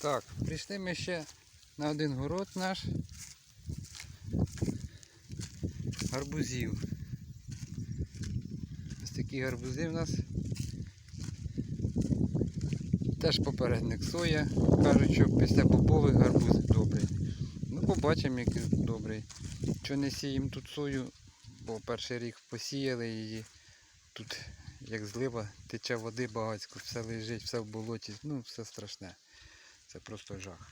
Так, прийшли ми ще на один город наш. Гарбузів. Ось такі гарбузи в нас. Теж попередник соя. Кажуть, що після бобових гарбуз добрий. Ну, побачимо, який добрий. Що не сіємо тут сою, бо перший рік посіяли її. Тут як злива, тече води багатько, все лежить, все в болоті, ну все страшне. Це просто жах.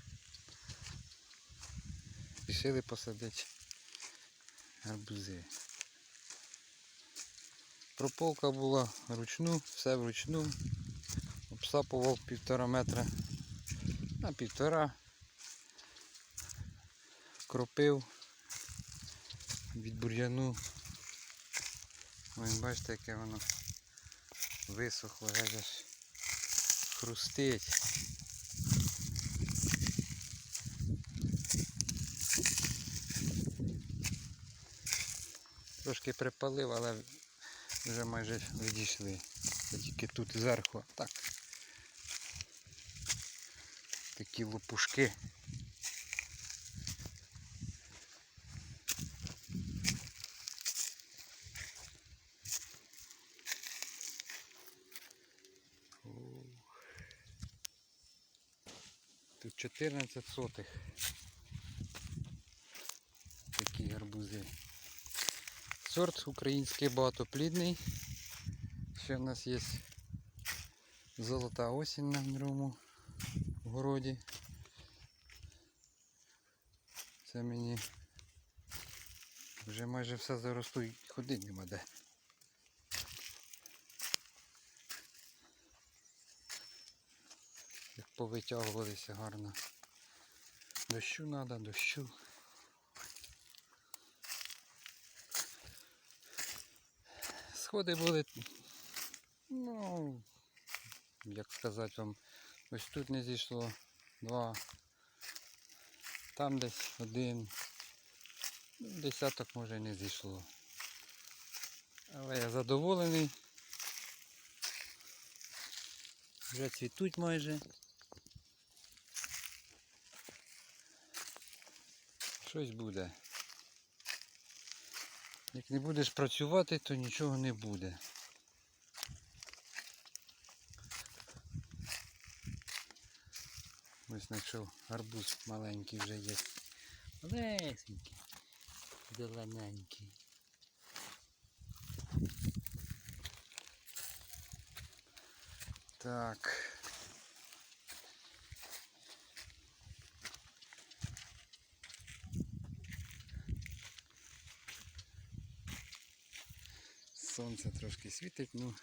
Рішили посадити гарбузи. Прополка була вручну, все вручну. Обсапував півтора метра на півтора. Кропив від бур'яну. Ось бачите, яке воно висохло, геть хрустить. Трошки припалив, але вже майже відійшли. Тільки тут зверху. Так. Такі лопушки. Тут 14 сотих. Такі гарбузи. Сорт український багатоплідний. Ще в нас є золота осінь на другому городі. Це мені вже майже все заросло і ходити нема де. Як повитягувалися гарно. Дощу треба, дощу. Сходи були, ну, як сказати вам, ось тут не зійшло два, там десь один, десяток може не зійшло. Але я задоволений. Вже цвітуть майже. Щось буде. Як не будеш працювати, то нічого не буде. Ось знайшов гарбуз маленький вже є. Малесенький. Зелененький. Так. Сонце трошки світить, ну